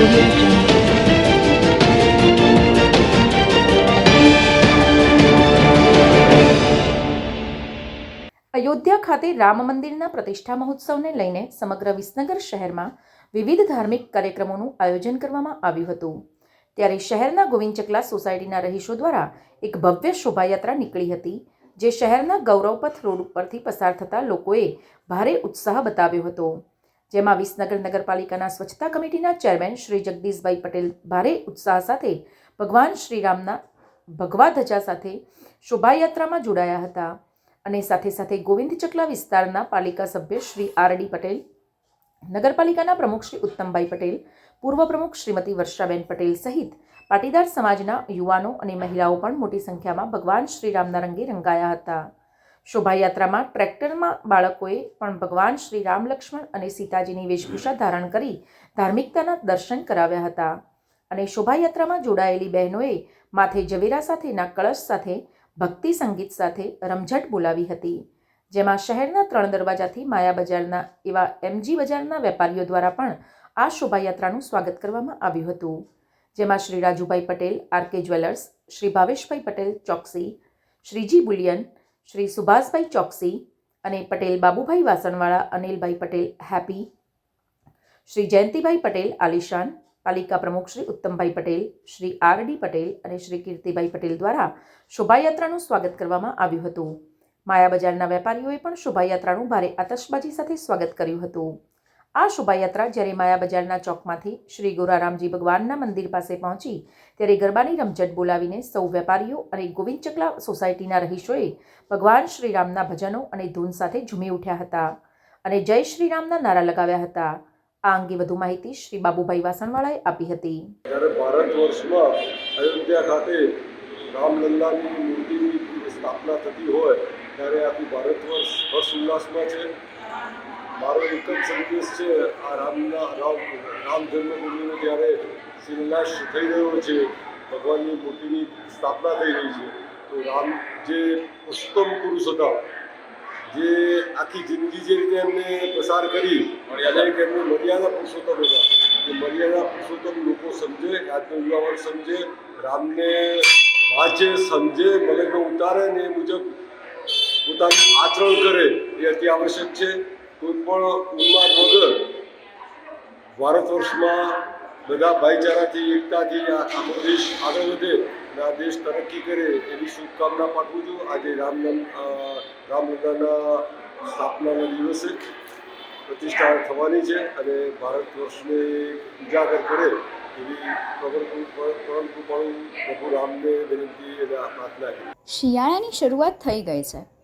અયોધ્યા ખાતે રામ મંદિરના પ્રતિષ્ઠા મહોત્સવને લઈને સમગ્ર વિસનગર શહેરમાં વિવિધ ધાર્મિક કાર્યક્રમોનું આયોજન કરવામાં આવ્યું હતું. ત્યારે શહેરના ગોવિંદ ચકલા સોસાયટીના રહીશો દ્વારા એક ભવ્ય શોભાયાત્રા નીકળી હતી, જે શહેરના ગૌરવપથ રોડ ઉપરથી પસાર થતા લોકોએ ભારે ઉત્સાહ બતાવ્યો હતો. જેમાં વિસનગર નગરપાલિકાના સ્વચ્છતા કમિટીના ચેરમેન શ્રી જગદીશભાઈ પટેલ ભારે ઉત્સાહ સાથે ભગવાન શ્રીરામના ભગવા ધજા સાથે શોભાયાત્રામાં જોડાયા હતા. અને સાથે સાથે ગોવિંદ ચકલા વિસ્તારના પાલિકા સભ્ય શ્રી આર ડી પટેલ, નગરપાલિકાના પ્રમુખ શ્રી ઉત્તમભાઈ પટેલ, પૂર્વ પ્રમુખ શ્રીમતી વર્ષાબેન પટેલ સહિત પાટીદાર સમાજના યુવાનો અને મહિલાઓ પણ મોટી સંખ્યામાં ભગવાન શ્રીરામના રંગે રંગાયા હતા. શોભાયાત્રામાં ટ્રેક્ટરમાં બાળકોએ પણ ભગવાન શ્રી રામ લક્ષ્મણ અને સીતાજીની વેશભૂષા ધારણ કરી ધાર્મિકતાના દર્શન કરાવ્યા હતા. અને શોભાયાત્રામાં જોડાયેલી બહેનોએ માથે જવેરા સાથેના કળશ સાથે, ભક્તિ સંગીત સાથે રમઝટ બોલાવી હતી. જેમાં શહેરના ત્રણ દરવાજાથી માયા બજારના એવા એમજી બજારના વેપારીઓ દ્વારા પણ આ શોભાયાત્રાનું સ્વાગત કરવામાં આવ્યું હતું. જેમાં Shri Rajubhai Patel, R K jewellers, Shri Bhaveshbhai Patel Choksi, Shreeji bullion Shri Subhashbhai Choksi અને પટેલ બાબુભાઈ વાસણવાળા, અનિલભાઈ પટેલ હેપી, શ્રી જયંતિભાઈ પટેલ આલિશાન, પાલિકા પ્રમુખ શ્રી ઉત્તમભાઈ પટેલ, શ્રી આર ડી પટેલ અને શ્રી કીર્તિભાઈ પટેલ દ્વારા શોભાયાત્રાનું સ્વાગત કરવામાં આવ્યું હતું. માયા બજારના વેપારીઓએ પણ શોભાયાત્રાનું ભારે આતશબાજી સાથે સ્વાગત કર્યું હતું. આ શોભાયાત્રા જ્યારે માયા બજારના ચોકમાંથી શ્રી ગોરારામજી ભગવાનના મંદિર પાસે પહોંચી, ત્યારે ગરબાની રમઝટ બોલાવીને સૌ વેપારીઓ અને ગોવિંદ ચકલા સોસાયટીના રહીશોએ ભગવાન શ્રીરામના ભજનો અને ધૂન સાથે ઝૂમી ઉઠ્યા હતા અને જય શ્રીરામના નારા લગાવ્યા હતા. આ અંગે વધુ માહિતી શ્રી બાબુભાઈ વાસણવાળાએ આપી હતી. ભારત વર્ષમાં અયોધ્યા ખાતે રામલલ્લાની મૂર્તિની સ્થાપના થતી હોય, ત્યારે આખું ભારત વર્ષ હર્ષ ઉલ્લાસમાં છે. મારો એક જ સંદેશ છે આ રામના રામ રામ જન્મભૂમિનો જ્યારે શિલાન્યાસ થઈ રહ્યો છે ભગવાનની મૂર્તિની સ્થાપના થઈ રહી છે તો રામ જે ઉત્તમ પુરુષ હતા જે આખી જિંદગી જે રીતે એમને પસાર કરી દરેક એમને મર્યાદા પુરુષોત્તમ હતા. એ મર્યાદા પુરુષોત્તમ લોકો સમજે આજનો યુવા વર્ગ સમજે રામને વાંચે સમજે મગજમાં ઉતારે ને એ મુજબ પોતાનું આચરણ કરે એ અતિ આવશ્યક છે. કોઈ પણ ઉન્માદ વગર ભારત વર્ષમાં બધા ભાઈચારાથી, એકતાથી આ આખો દેશ આગળ વધે અને આ દેશ તરક્કી કરે એવી શુભકામના પાઠવું છું. આજે રામ રામલલ્લાના સ્થાપનાના દિવસે પ્રતિષ્ઠા થવાની છે અને ભારત વર્ષને ઉજાગર કરે એવી પ્રભુ રામને વિનંતી પ્રાર્થના શિયાળાની શરૂઆત થઈ ગઈ છે.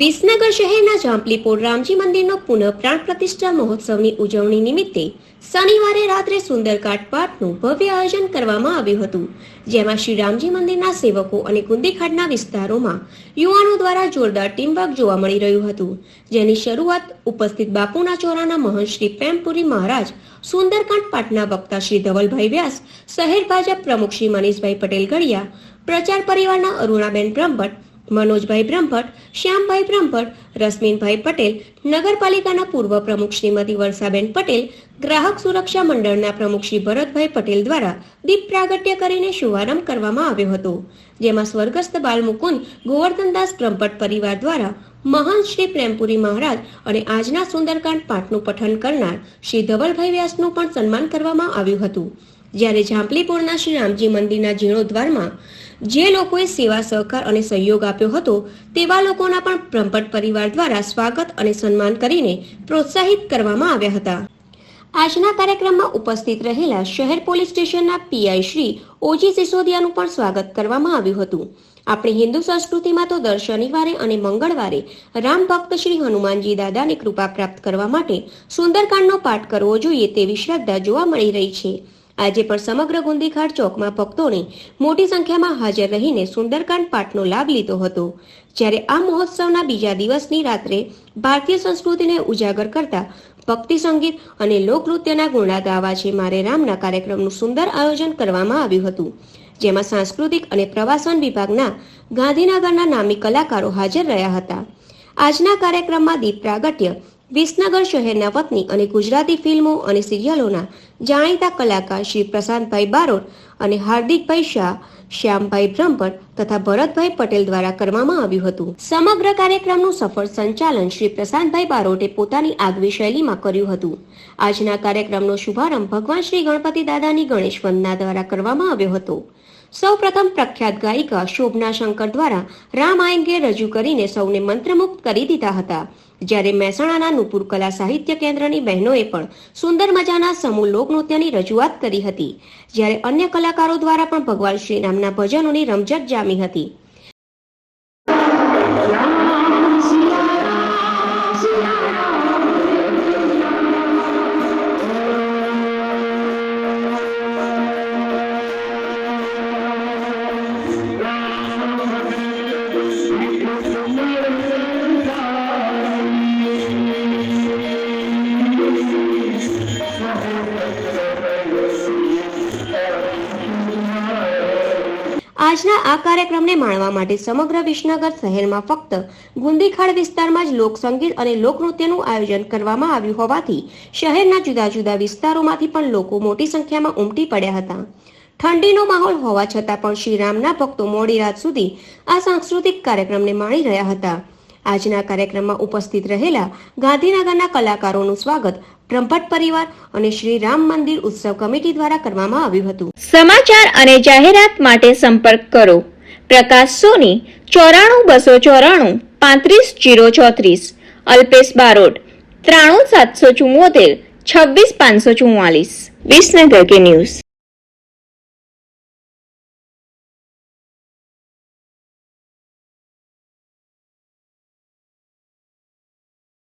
વિસનગર શહેરના જાંપલીપોર રામજી મંદિરનો પુનઃ પ્રાણ પ્રતિષ્ઠા મહોત્સવની ઉજવણી નિમિત્તે શનિવારે રાત્રે સુંદરકાંઠ પાઠનું ભવ્ય આયોજન કરવામાં આવ્યું હતું, જેમાં શ્રી રામજી મંદિરના સેવકો અને ગુંદીખાડના વિસ્તારોમાં યુવાનો દ્વારા જોરદાર ટીમવર્ક જોવા મળી રહ્યું હતું. જેની શરૂઆત ઉપસ્થિત બાપુના ચોરાના મહંત શ્રી પ્રેમપુરી મહારાજ, સુંદરકાંઠ પાઠના વક્તા શ્રી ધવલભાઈ વ્યાસ, શહેર ભાજપ પ્રમુખ શ્રી મનીષભાઈ પટેલ ગળિયા પ્રચાર પરિવારના અરુણાબેન બ્રહ્મભટ્ટ મનોજભાઈ બ્રહ્મભટ્ટ, શ્યામભાઈ બ્રહ્મભટ્ટ, રશ્મિનભાઈ પટેલ, નગરપાલિકાના પૂર્વ પ્રમુખ શ્રીમતી વર્ષાબેન પટેલ, ગ્રાહક સુરક્ષા મંડળના પ્રમુખ શ્રી ભરતભાઈ પટેલ દ્વારા દીપ પ્રાગટ્ય કરીને શુભારંભ કરવામાં આવ્યો હતો, જેમાં સ્વર્ગસ્થ બાલમુકુંદ, ગોવર્ધનદાસ બ્રહ્મભટ્ટ પરિવાર દ્વારા મહાન શ્રી પ્રેમપુરી મહારાજ અને આજના સુંદરકાંડ પાઠનું પઠન કરનાર શ્રી ધવલભાઈ વ્યાસનું પણ સન્માન કરવામાં આવ્યું હતું. જ્યારે જાંપલીપુરના શ્રી રામજી મંદિરના જીર્ણોદ્વારમાં જે લોકોએ સેવા, સહકાર અને સહયોગ આપ્યો હતો, તેવા લોકોના પણ બ્રહ્મભટ્ટ પરિવાર દ્વારા સ્વાગત અને સન્માન કરીને પ્રોત્સાહિત કરવામાં આવ્યા હતા. આજના કાર્યક્રમમાં ઉપસ્થિત રહેલા શહેર પોલીસ સ્ટેશનના પીઆઈ શ્રી ઓજી સિસોદિયાનું પણ સ્વાગત કરવામાં આવ્યું હતું. આપણી હિન્દુ સંસ્કૃતિમાં તો દર શનિવારે અને મંગળવારે રામ ભક્ત શ્રી હનુમાનજી દાદાની કૃપા પ્રાપ્ત કરવા માટે સુંદરકાંડનો પાઠ કરવો જોઈએ તેવી શ્રદ્ધા જોવા મળી રહી છે. આજે પણ સમગ્ર ગુંદીઘાટ ચોકમાં ભક્તોને મોટી સંખ્યામાં હાજર રહીને સુંદરકાંડ પાઠનો લાભ લીધો હતો. જ્યારે આ મહોત્સવના બીજા દિવસની રાત્રે ભારતીય સંસ્કૃતિને ઉજાગર કરતા ભક્તિ સંગીત અને લોકનૃત્યના ગુણા ગાવા છે, મારે રામના કાર્યક્રમનું સુંદર આયોજન કરવામાં આવ્યું હતું, જેમાં સાંસ્કૃતિક અને પ્રવાસન વિભાગના ગાંધીનગરના નામી કલાકારો હાજર રહ્યા હતા. આજના કાર્યક્રમમાં દીપ પ્રાગટ્ય વિસનગર શહેરના વતની અને ગુજરાતી ફિલ્મો અને સિરિયલોના જાણીતા કલાકાર શ્રી પ્રશાંતભાઈ બારોટ અને હાર્દિકભાઈ શાહ, શ્યામભાઈ બ્રહ્મભટ્ટ તથા ભરતભાઈ પટેલ દ્વારા કરવામાં આવ્યું હતું. સમગ્ર કાર્યક્રમનું સફળ સંચાલન શ્રી પ્રશાંતભાઈ બારોટે પોતાની આગવી શૈલીમાં કર્યું હતું. આજના કાર્યક્રમનો શુભારંભ ભગવાન શ્રી ગણપતિ દાદાની ગણેશ વંદના દ્વારા કરવામાં આવ્યો હતો. સૌ પ્રથમ પ્રખ્યાત ગાયિકા શોભના શંકર દ્વારા રામ આયંગે રજૂ કરીને સૌને મંત્રમુગ્ધ કરી દીધા હતા. જ્યારે મહેસાણાના નુપુર કલા સાહિત્ય કેન્દ્રની બહેનોએ પણ સુંદર મજાના સમૂહ લોકનૃત્યની રજૂઆત કરી હતી, જ્યારે અન્ય કલાકારો દ્વારા પણ ભગવાન શ્રીરામના ભજનોની રમઝટ જામી હતી. આજના આ કાર્યક્રમને માણવા માટે સમગ્ર વિસનગર શહેરમાં ફક્ત ગુંદીખાડ વિસ્તારમાં જ લોકસંગીત અને લોકનૃત્યનું આયોજન કરવામાં આવ્યું હોવાથી શહેરના જુદા જુદા વિસ્તારોમાંથી પણ લોકો મોટી સંખ્યામાં ઉમટી પડ્યા હતા. ઠંડીનો માહોલ હોવા છતાં પણ શ્રીરામના ભક્તો મોડી રાત સુધી આ સાંસ્કૃતિક કાર્યક્રમને માણી રહ્યા હતા. આજના કાર્યક્રમમાં ઉપસ્થિત રહેલા ગાંધીનગરના કલાકારોનું સ્વાગત બ્રહ્મભટ્ટ પરિવાર અને શ્રી રામ મંદિર ઉત્સવ કમિટી દ્વારા કરવામાં આવ્યું હતું. સમાચાર અને જાહેરાત માટે સંપર્ક કરો. પ્રકાશ સોની, ચોરાણું બસો ચોરાણું, પાંત્રીસ જીરો ચોત્રીસ. અલ્પેશ બારોટ, ત્રાણું સાતસો ચુમ્મોતેર છવ્વીસ પાંચસો ચુમ્માલીસ વિસનગર કે ન્યૂઝ.